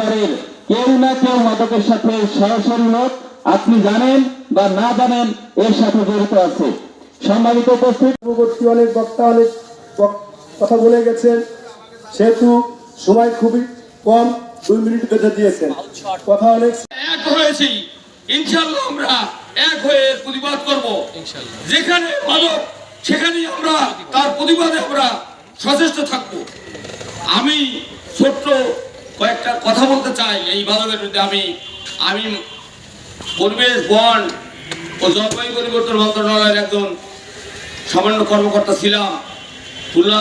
পরিবারের কেউ না কেউ মাদকের সাথে সরাসরি হোক আপনি জানেন বা না জানেন এর সাথে জড়িত আছে। সম্মানিত উপস্থিত। পূর্ববর্তী অনেক বক্তা অনেক কথা বলে গেছেন। সেহেতু সময় খুবই কম দুই মিনিট বেঁধে দিয়েছেন। কথা অনেক এক হয়েছি। ইনশাল্লাহ আমরা এক হয়ে প্রতিবাদ করব। যেখানে মাদক সেখানেই আমরা তার প্রতিবাদে আমরা সচেষ্ট থাকব। আমি ছোট্ট কয়েকটা কথা বলতে চাই এই মাদকের বিরুদ্ধে আমি আমি পরিবেশ বন ও জলবায়ু পরিবর্তন মন্ত্রণালয়ের একজন সামান্য কর্মকর্তা ছিলাম, খুলনা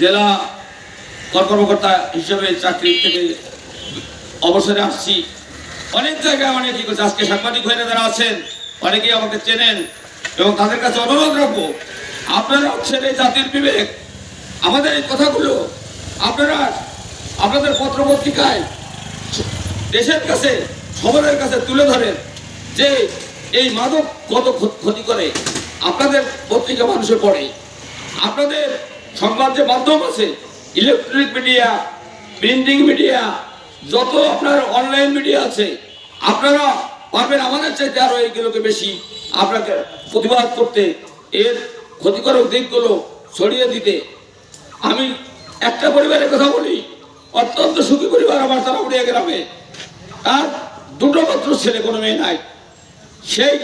জেলা কর কর্মকর্তা হিসেবে চাকরি থেকে অবসরে আসছি। অনেক জায়গায় অনেক করছে, আজকে সাংবাদিক হয়ে যারা আছেন, অনেকেই আমাকে চেনেন এবং তাদের কাছে অনুরোধ রাখব আপনারা এই জাতির বিবেক, আমাদের এই কথাগুলো আপনারা আপনাদের পত্রপত্রিকায় দেশের কাছে সবার কাছে তুলে ধরেন যে এই মাদক কত ক্ষতি করে। আপনাদের পত্রিকা মানুষে পড়ে। আপনাদের সংবাদ যে মাধ্যম আছে, ইলেকট্রনিক মিডিয়া, প্রিন্টিং মিডিয়া, যত আপনার অনলাইন মিডিয়া আছে, আপনারা পারবেন আমাদের চাইতে আরও এইগুলোকে বেশি আপনাকে প্রতিবাদ করতে, এর ক্ষতিকারক দিকগুলো ছড়িয়ে দিতে। আমি একটা পরিবারের কথা বলি। অত্যন্ত সুখী পরিবার আমার তারাপুরিয়া গ্রামে। তার দুটো মাত্র ছেলে, কোনো মেয়ে নাই। সেই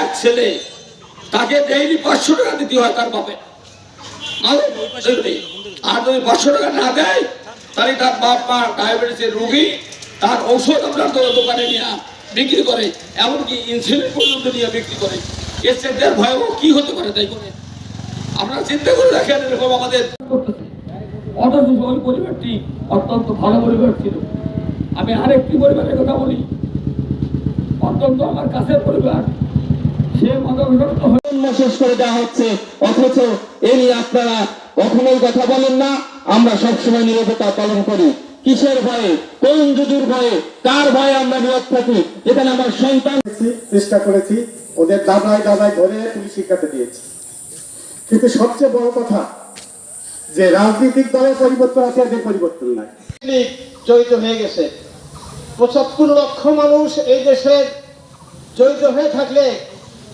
এক ছেলে, তাকে ডেইলি পাঁচশো টাকা দিতে হয় তার বাপে আর যদি পাঁচশো টাকা না দেয়, তাহলে তার বাপ, মা ডায়াবেটিসের রোগী, তার ঔষধ আপনার দোকানে নিয়ে বিক্রি করে। এমনকি ইনসুলিন পর্যন্ত নিয়ে বিক্রি করে। এর চেয়ে ভয়াবহ কি হতে পারে তাই করে আপনারা চিন্তা করে দেখেন এরকম আমাদের অথচ ওই পরিবারটি অত্যন্ত ভালো পরিবার ছিল। আমি আরেকটি পরিবারের কথা বলি। অত্যন্ত আমার কাছের পরিবার। সে হয়ে শেষ করে দেওয়া হচ্ছে। অথচ এ নিয়ে আপনারা কখনোই কথা বলেন না। আমরা সবসময় নিরবতা পালন করি। কিসের ভয়ে? কোন যুজুর ভয়ে? কার ভয়ে আমরা নীরব থাকি? যেখানে আমার সন্তান চেষ্টা করেছি। ওদের দাদায় দাদায় ধরে পুলিশ শিক্ষাতে দিয়েছি। কিন্তু সবচেয়ে বড় কথা যে রাজনৈতিক দলের পরিবর্তন আছে এদের পরিবর্তন নাই। জড়িত হয়ে গেছে। পঁচাত্তর লক্ষ মানুষ এই দেশের জড়িত হয়ে থাকলে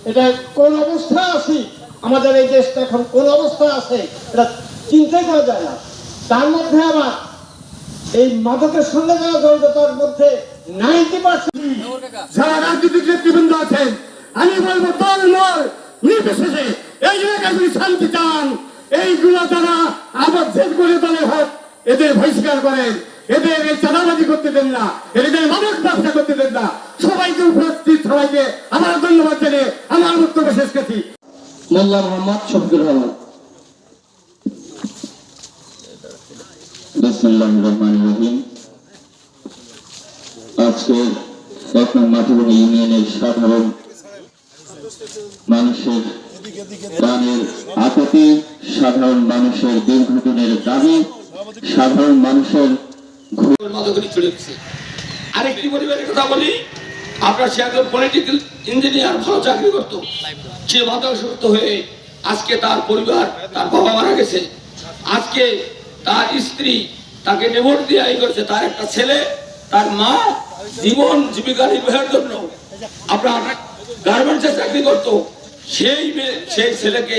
এটা কোন অবস্থা আছি? আমাদের এই দেশটা এখন কোন অবস্থা আছে? এটা চিন্তাই করা যায় না। তার মধ্যে আবার এই মাদকের সঙ্গে যারা জড়িত তার মধ্যে নাইনটি পার্সেন্ট যারা রাজনৈতিক নেতৃবৃন্দ আছেন আমি বলব দল নয় নির্বিশেষে এই যদি শান্তি চান এইগুলো যারা আবার করে দলে হোক, এদের বহিষ্কার করেন, এদের এই চাঁদাবাজি করতে দেন না, এদের মাদক ব্যবসা করতে দেন না। সবাইকে উপস্থিত, সবাইকে আমার ধন্যবাদ জানিয়ে আমার বক্তব্য শেষ করছি। মোল্লা মোহাম্মদ শফিকুর রহমান। মাটিবনী ইউনিয়নের সাধারণ মানুষের আততি সাধারণ মানুষের দীর্ঘদিনের দাবি সাধারণ মানুষের আরেকটি পরিবারের কথা বলি আপনার সে একজন পলিটিক্যাল ইঞ্জিনিয়ার ভালো চাকরি করত। সে হয়ে আজকে তার পরিবার তার বাবা মারা গেছে। আজকে তার স্ত্রী তাকে ডিভোর্স দিয়ে এই করেছে। তার একটা ছেলে তার মা জীবন জীবিকা নির্বাহের জন্য আপনার গার্মেন্টসে চাকরি করতো। সেই সেই ছেলেকে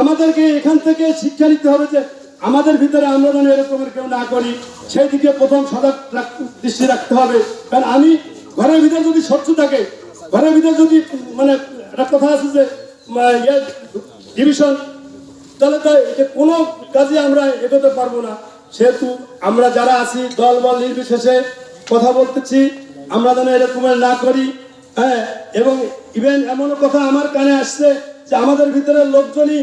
আমাদেরকে এখান থেকে শিক্ষা নিতে হবে যে আমাদের ভিতরে আমরা যেন এরকমের কেউ না করি সেই দিকে প্রথম সজাগ দৃষ্টি রাখতে হবে। কারণ আমি ঘরের ভিতরে যদি শত্রু থাকে, ঘরের ভিতরে যদি মানে একটা কথা আছে যে ডিভিশন, তাহলে তো এটা কোনো কাজে আমরা এগোতে পারব না। সেহেতু আমরা যারা আছি দল বল নির্বিশেষে কথা বলতেছি, আমরা যেন এরকমের না করি। হ্যাঁ এবং ইভেন এমনও কথা আমার কানে আসছে যে আমাদের ভিতরে লোকজনই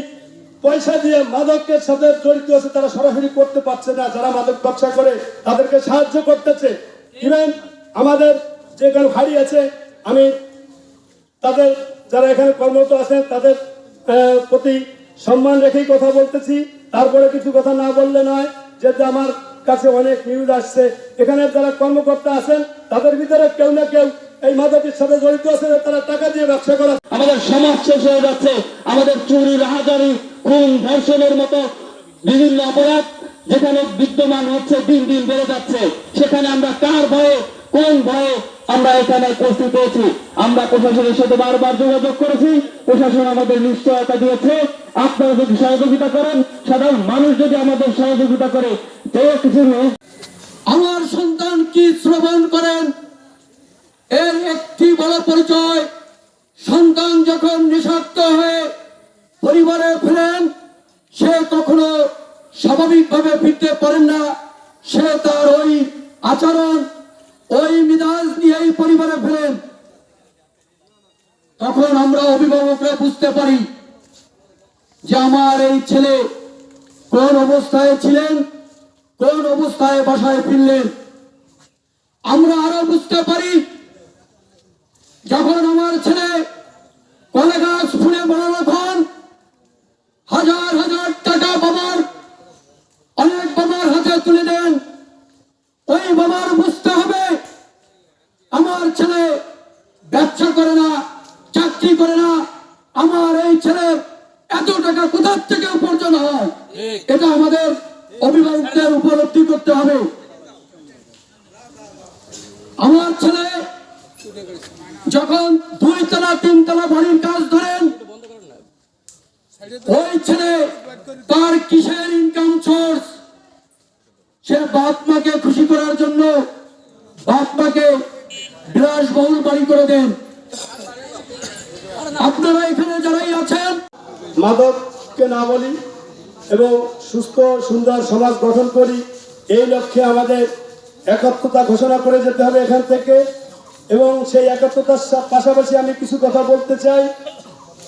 পয়সা দিয়ে মাদকের সাথে জড়িত আছে, তারা সরাসরি করতে পারছে না। যারা মাদক ব্যবসা করে, তাদেরকে সাহায্য করতেছে। ইভেন আমাদের যে কারও ভারী আছে, আমি তাদের যারা এখানে কর্মরত আছেন, তাদের প্রতি সম্মান রেখেই কথা বলতেছি। তারপরে কিছু কথা না বললে নয় যে আমার কাছে অনেক নিউজ আসছে। এখানে যারা কর্মকর্তা আছেন, তাদের ভিতরে কেউ না কেউ এই মাদকের সাথে জড়িত আছে তারা টাকা দিয়ে ব্যবসা করা। আমাদের সমাজ শেষ হয়ে যাচ্ছে। আমাদের চুরি রাহাজারি খুন ধর্ষণের মতো বিভিন্ন অপরাধ যেখানে বিদ্যমান হচ্ছে দিন দিন বেড়ে যাচ্ছে। সেখানে আমরা কার ভয়ে কোন ভয়ে আমরা এখানে উপস্থিত হয়েছি? আমরা প্রশাসনের সাথে বারবার যোগাযোগ করেছি। প্রশাসন আমাদের নিশ্চয়তা দিয়েছে। আপনারা যদি সহযোগিতা করেন সাধারণ মানুষ যদি আমাদের সহযোগিতা করে যে কিছু নেই। আমার সন্তান কি শ্রবণ করেন? এর একটি বড় পরিচয়, সন্তান যখন নিঃশক্ত হয়ে পরিবারে ফেরেন, সে কখনো স্বাভাবিকভাবে ফিরতে পারেন না। সে তার ওই আচরণ, ওই মিজাজ নিয়েই পরিবারে ফেরেন। তখন আমরা অভিভাবকরা বুঝতে পারি যে আমার এই ছেলে কোন অবস্থায় ছিলেন, কোন অবস্থায় বাসায় ফিরলেন। আমরা আরও বুঝতে পারি যখন আমার ছেলে কলে গাছ ফুলে বড় হন, হাজার হাজার টাকা বাবার, অনেক বাবার হাতে তুলে দেন, ওই বাবার বুঝতে হবে আমার ছেলে ব্যবসা করে না, চাকরি করে না, আমার এই ছেলে এত টাকা কোথার থেকে উপার্জন হয়? এটা আমাদের অভিভাবকদের উপলব্ধি করতে হবে। আমার ছেলে যখন দুই তলা তিন তলা বাড়ির কাজ ধরেন, ওই ছেলে তার কিসের ইনকাম সোর্স সে বাপ মাকে খুশি করার জন্য বাপ মাকে বিলাসবহুল বাড়ি করে দেন। আপনারা এখানে যারাই আছেন, মাদককে না বলি এবং সুস্থ, সুন্দর সমাজ গঠন করি, এই লক্ষ্যে আমাদের একাত্মতা ঘোষণা করে যেতে হবে এখান থেকে। এবং সেই একাত্মতার পাশাপাশি আমি কিছু কথা বলতে চাই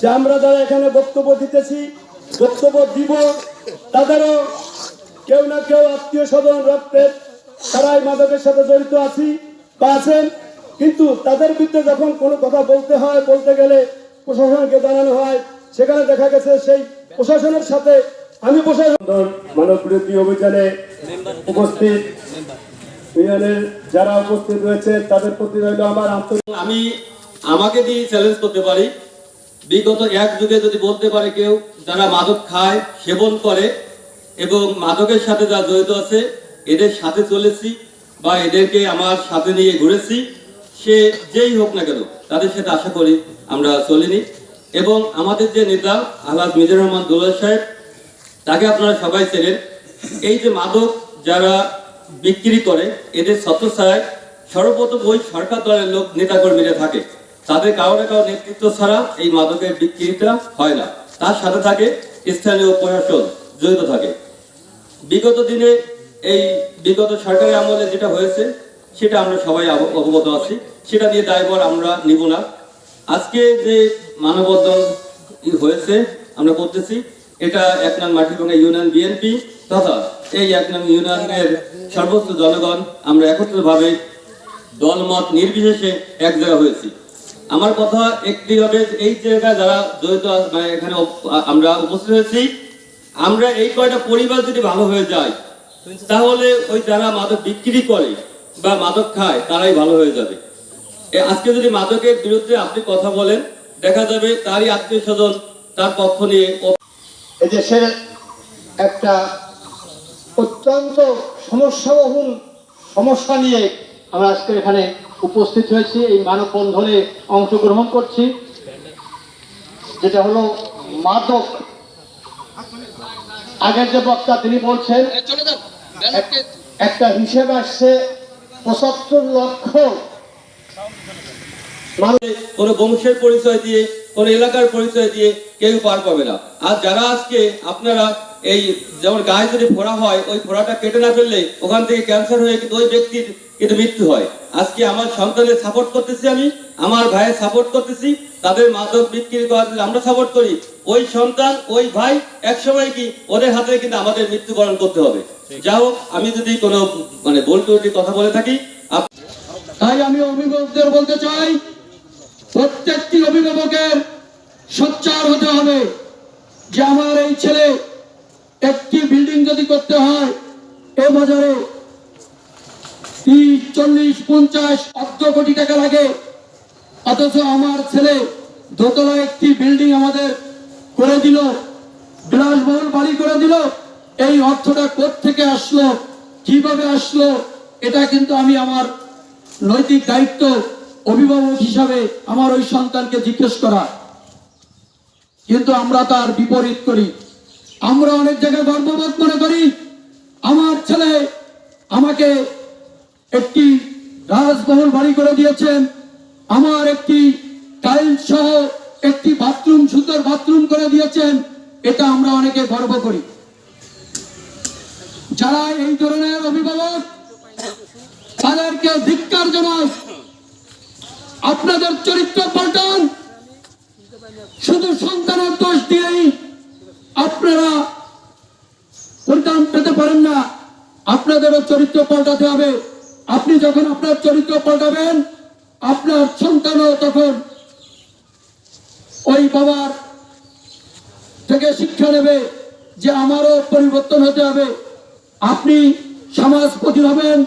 যে আমরা যারা এখানে বক্তব্য দিতেছি, বক্তব্য দিব, তাদেরও কেউ না কেউ আত্মীয় স্বজন রক্তের তারাই মাদকের সাথে জড়িত আছি বা আছেন। কিন্তু তাদের বিরুদ্ধে যখন কোনো কথা বলতে হয়, বলতে গেলে প্রশাসনকে জানানো হয়, সেখানে দেখা গেছে সেই প্রশাসনের সাথে আমি প্রশাসন মানব বিরোধী অভিযানে উপস্থিত ইউনিয়নের যারা উপস্থিত রয়েছে, তাদের প্রতি রইল আমার আমি আমাকে দিয়ে চ্যালেঞ্জ করতে পারি। বিগত এক যুগে যদি বলতে পারে কেউ, যারা মাদক খায়, সেবন করে এবং মাদকের সাথে যারা জড়িত আছে, এদের সাথে চলেছি বা এদেরকে আমার সাথে নিয়ে ঘুরেছি, সে যেই হোক না কেন, তাদের সাথে আশা করি আমরা চলিনি। এবং আমাদের যে নেতা আহ্লাদ মিজুর রহমান দোলা সাহেব, তাকে আপনারা সবাই চেনেন। এই যে মাদক, যারা বিক্রি করে, এদের ছত্রছায়ায় সর্বপ্রথম ওই সরকার দলের লোক নেতাকর্মীরা থাকে। তাদের কারও না কারও নেতৃত্ব ছাড়া এই মাদকের বিক্রিটা হয় না। তার সাথে থাকে স্থানীয় প্রশাসন, জড়িত থাকে। বিগত দিনে এই বিগত সরকারের আমলে যেটা হয়েছে, সেটা আমরা সবাই অবগত আছি। সেটা নিয়ে দায়ভার আমরা নিব না। আজকে যে মানববন্ধন হয়েছে, আমরা করতেছি, এটা এক নং মাটিভাঙ্গা ইউনিয়ন বিএনপি তথা এই এক ইউনিয়নের সর্বোচ্চ জনগণ, আমরা একত্রিতভাবে দলমত নির্বিশেষে এক জায়গা হয়েছি। আমার কথা একটি হবে এই জায়গায় যারা জড়িত মানে এখানে আমরা উপস্থিত হয়েছি, আমরা এই কয়টা পরিবার যদি ভালো হয়ে যায়, তাহলে ওই যারা মাদক বিক্রি করে বা মাদক খায়, তারাই ভালো হয়ে যাবে। আজকে যদি মাদকের বিরুদ্ধে আপনি কথা বলেন, দেখা যাবে তারই আত্মীয় স্বজন তার পক্ষ নিয়ে এদেশের একটা অত্যন্ত সমস্যাবহুল সমস্যা নিয়ে আমরা আজকে এখানে উপস্থিত হয়েছি। এই মানববন্ধনে অংশগ্রহণ করছি। যেটা হলো মাদক। আগের যে বক্তা তিনি বলছেন একটা হিসেব আসছে পঁচাত্তর লক্ষ। কোনো বংশের পরিচয় দিয়ে কোনো এলাকার পরিচয় দিয়ে কেউ পার পাবে না। আর যারা আজকে আপনারা এই যেমন গায়ে যদি ফোড়া হয় ওই ফোড়াটা কেটে না ফেললে ওখান থেকে ক্যান্সার হয়ে কিন্তু ওই ব্যক্তির কিন্তু মৃত্যু হয়। আজকে আমার সন্তানের সাপোর্ট করতেছি আমি আমার ভাইয়ের সাপোর্ট করতেছি তাদের মাদক বিক্রি করার জন্য আমরা সাপোর্ট করি। ওই সন্তান ওই ভাই একসময় কি ওদের হাতে কিন্তু আমাদের মৃত্যুবরণ করতে হবে। যা হোক আমি যদি কোনো মানে বলতে কথা বলে থাকি তাই আমি অভিভাবকদের বলতে চাই প্রত্যেকটি অভিভাবকের সোচ্চার হতে হবে যে আমার এই ছেলে একটি বিল্ডিং যদি করতে হয়, এ বাজারে তিরিশ, চল্লিশ, পঞ্চাশ, অর্ধ কোটি টাকা লাগে। অথচ আমার ছেলে দোতলা একটি বিল্ডিং আমাদের করে দিল বিলাসবহুল বাড়ি করে দিল। এই অর্থটা থেকে আসলো, কীভাবে আসলো, এটা কিন্তু আমি আমার নৈতিক দায়িত্ব অভিভাবক হিসাবে আমার ওই সন্তানকে জিজ্ঞেস করা। কিন্তু আমরা তার বিপরীত করি। আমরা অনেক জায়গায় গর্ববোধ মনে করি। আমার ছেলে আমাকে একটি রাজমহল বাড়ি করে দিয়েছেন। আমার একটি টাইলস সহ একটি বাথরুম সুন্দর বাথরুম করে দিয়েছেন। এটা আমরা অনেকে গর্ব করি। যারা এই ধরনের অভিভাবক, তাদেরকে ধিক্কার জানাই, আপনাদের চরিত্র পাল্টান। শুধু সন্তানের দোষ দিয়েই আপনারা পরিত্রাণ পেতে পারেন না। আপনাদেরও চরিত্র পাল্টাতে হবে। আপনি যখন আপনার চরিত্র পাল্টাবেন, আপনার সন্তানও তখন ওই বাবার থেকে শিক্ষা নেবে যে আমারও পরিবর্তন হতে হবে। আপনি সমাজপতি হবেন